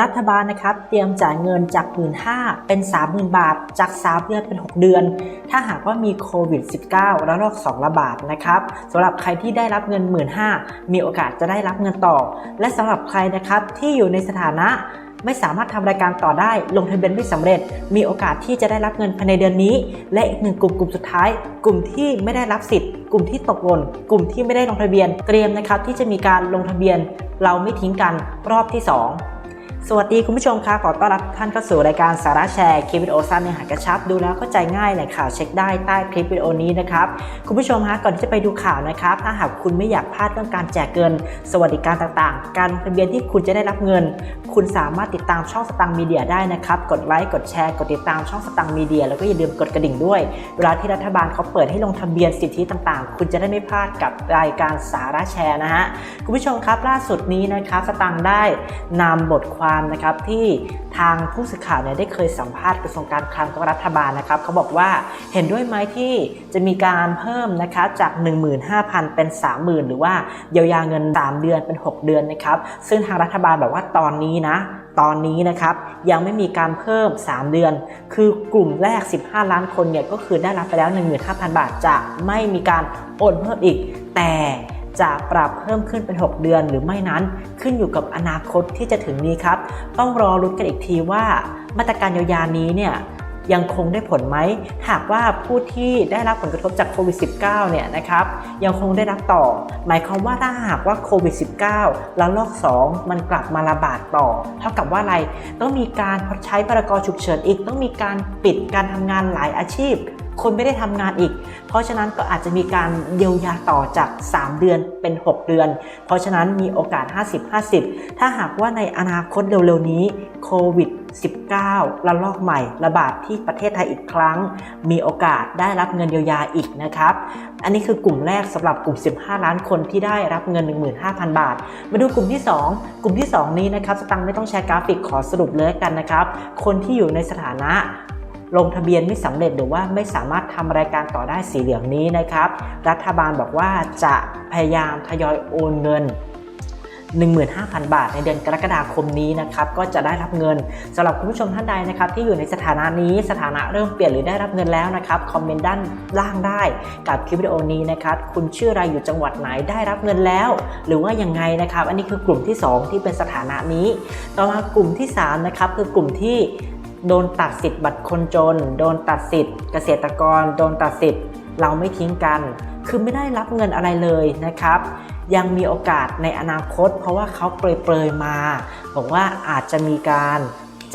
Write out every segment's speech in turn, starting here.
รัฐบาลนะครับเตรียมจ่ายเงินจาก 1 5 0 0 0เป็น 30,000 บาท จาก 3 เดือนเป็น 6 เดือน ถ้าหากว่ามีโควิด -19 ระลอก2ระบาดนะครับสำหรับใครที่ได้รับเงิน 1 5 0 0 0มีโอกาสจะได้รับเงินต่อ และสำหรับใครนะครับที่อยู่ในสถานะไม่สามารถทำรายการต่อได้ ลงทะเบียนไม่สำเร็จ มีโอกาสที่จะได้รับเงินภายในเดือนนี้ และอีกหนึ่งกลุ่มกลุ่มสุดท้าย กลุ่มที่ไม่ได้รับสิทธิ์ กลุ่มที่ตกหล่น กลุ่มที่ไม่ได้ลงทะเบียน เตรียมนะครับที่จะมีการลงทะเบียน เราไม่ทิ้งกันรอบที่ 2 สวัสดีคุณผู้ชมครับขอต้อนรับท่านเข้าสู่รายการสาระแชร์คลิปวิดีโอสั้นเนื้อหากระชับดูแล้วเข้าใจง่ายแหล่งข่าวเช็คได้ใต้คลิปวิดีโอนี้นะครับคุณผู้ชมฮะก่อนที่จะไปดูข่าวนะครับ ถ้าหากคุณไม่อยากพลาดเรื่องการแจกเงิน สวัสดิการต่างๆ การลงทะเบียนที่คุณจะได้รับเงิน คุณสามารถติดตามช่องสตังมีเดียได้นะครับ กดไลค์ กดแชร์ กดติดตามช่องสตังมีเดีย แล้วก็อย่าลืมกดกระดิ่งด้วย เวลาที่รัฐบาลเขาเปิดให้ลงทะเบียนสิทธิต่างๆ คุณจะได้ไม่พลาดกับรายการสาระแชร์นะฮะ คุณผู้ชมครับล่าสุดนี้นะครับ สตังได้นำบทความนะครับที่ทางผู้สื่อข่าวเนี่ยได้เคยสัมภาษณ์กระทรวงการคลังกับรัฐบาลนะครับเขาบอกว่าเห็นด้วยไหมที่จะมีการเพิ่มนะคะจาก 15,000 เป็น 30,000 หรือว่าเยียวยาเงิน 3 เดือนเป็น 6 เดือนนะครับซึ่งทางรัฐบาลบอกว่าตอนนี้นะตอนนี้นะครับยังไม่มีการเพิ่ม 3 เดือน คือกลุ่มแรก 15 ล้านคนเนี่ยก็คือได้รับไปแล้ว 15,000 บาทจะไม่มีการโอนเพิ่มอีก แต่ จะปรับเพิ่มขึ้นเป็น 6 เดือนหรือไม่นั้นขึ้นอยู่กับอนาคตที่จะถึงนี้ครับ ต้องรอรุ้นกันอีกทีว่า มาตรการเยียวยานี้เนี่ยยังคงได้ผลไหม หากว่าผู้ที่ได้รับผลกระทบจากโควิด -19 เนี่ยนะครับยังคงได้รับต่อ หมายความว่าถ้าหากว่าโควิด -19 แล้วลอก 2 มันกลับมาระบาดต่อ เท่ากับว่าอะไร ต้องมีการใช้พรกฉุกเฉินอีก ต้องมีการปิดการทำงานหลายอาชีพ คนไม่ได้ทำงานอีก เพราะฉะนั้นก็อาจจะมีการเยียวยาต่อจาก 3 เดือนเป็น 6 เดือน เพราะฉะนั้นมีโอกาส 50-50 ถ้าหากว่าในอนาคตเร็วๆนี้โควิด 19 ระลอกใหม่ระบาดที่ประเทศไทยอีกครั้ง มีโอกาสได้รับเงินเยียวยาอีกนะครับ อันนี้คือกลุ่มแรกสำหรับกลุ่ม 15 ล้านคนที่ได้รับเงิน 15,000 บาท มาดูกลุ่มที่ 2 กลุ่มที่ 2 นี้นะครับสตังค์ไม่ต้องแชร์กราฟิกขอสรุปเลยกันนะครับ คนที่อยู่ในสถานะ ลงทะเบียนไม่สำเร็จหรือว่าไม่สามารถทำรายการต่อได้สีเหลืองนี้นะครับ รัฐบาลบอกว่าจะพยายามทยอยโอนเงิน15,000 บาทในเดือนกรกฎาคมนี้นะครับก็จะได้รับเงินสำหรับคุณผู้ชมท่านใดนะครับที่อยู่ในสถานะนี้สถานะเริ่มเปลี่ยนหรือได้รับเงินแล้วนะครับคอมเมนต์ด้านล่างได้กับคลิปวิดีโอนี้นะครับคุณชื่ออะไรอยู่จังหวัดไหนได้รับเงินแล้ว หรือว่ายังไงนะครับ อันนี้คือกลุ่มที่ 2 ที่เป็นสถานะนี้ ต่อมากลุ่มที่3นะครับคือกลุ่มที่ โดนตัดสิทธิ์บัตรคนจน โดนตัดสิทธิ์เกษตรกร โดนตัดสิทธิ์เราไม่ทิ้งกัน คือไม่ได้รับเงินอะไรเลยนะครับ ยังมีโอกาสในอนาคต เพราะว่าเขาเปรยๆมา บอกว่าอาจจะมีการ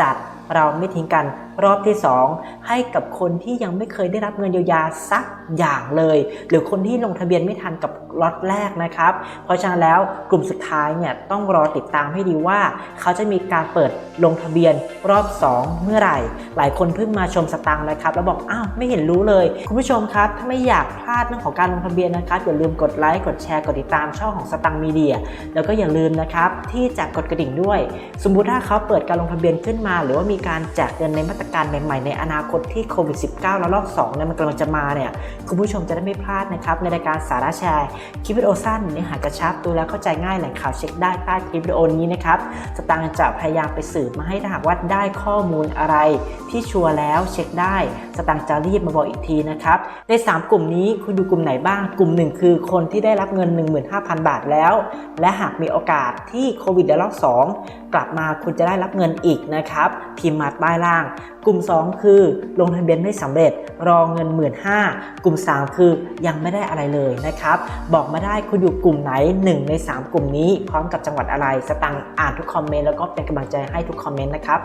จัดเราไม่ทิ้งกัน รอบที่ 2 ให้กับคนที่ยังไม่เคยได้รับเงินเยียวยาสักอย่างเลย หรือคนที่ลงทะเบียนไม่ทันกับล็อตแรกนะครับ เพราะฉะนั้นแล้วกลุ่มสุดท้ายเนี่ยต้องรอติดตามให้ดีว่า เขาจะมีการเปิดลงทะเบียนรอบ 2 เมื่อไหร่ หลายคนเพิ่งมาชมสตังค์นะครับ แล้วบอกอ้าวไม่เห็นรู้เลย คุณผู้ชมครับ ถ้าไม่อยากพลาดเรื่องของการลงทะเบียนนะครับอย่าลืมกดไลค์กดแชร์กดติดตามช่องของสตังค์มีเดีย แล้วก็อย่าลืมนะครับที่จะกดกระดิ่งด้วย สมมุติถ้าเขาเปิดการลงทะเบียนขึ้นมา หรือว่ามีการแจกเงินในมาตรการใหม่ๆ ในอนาคตที่โควิด -19 แล้วรอบ2เนี่ยมันกำลังจะมาเนี่ยคุณผู้ชมจะได้ไม่พลาดนะครับ ในรายการสาระแชร์คลิปวิดีโอสั้นเนื้อหากระชับดูแล้วเข้าใจง่ายแหล่งข่าวเช็คได้ใต้คลิปวิดีโอนี้นะครับสตางค์จะพยายามไปสืบมาให้ถ้าหากว่าได้ข้อมูลอะไร ที่ชัวร์แล้วเช็คได้ สตางค์จะรีบมาบอกอีกทีนะครับใน 3 กลุ่มนี้คุณดูกลุ่มไหนบ้าง กลุ่มหนึ่งคือคนที่ได้รับเงิน 15,000 บาทแล้ว และหากมีโอกาสที่โควิดระลอก2กลับมาคุณจะได้รับเงินอีกนะครับพิมพ์มาใต้ล่าง กลุ่ม 2 คือลงทะเบียนไม่สำเร็จรอเงิน 1 5ื่นกลุ่ม 3 คือยังไม่ได้อะไรเลยนะครับ บอกมาได้คุณอยู่กลุ่มไหน 1 ใน 3 กลุ่มนี้ พร้อมกับจังหวัดอะไร สตังอ่านทุกคอมเมนต์แล้วก็เป็นกำลังใจให้ทุกคอมเมนต์นะครับ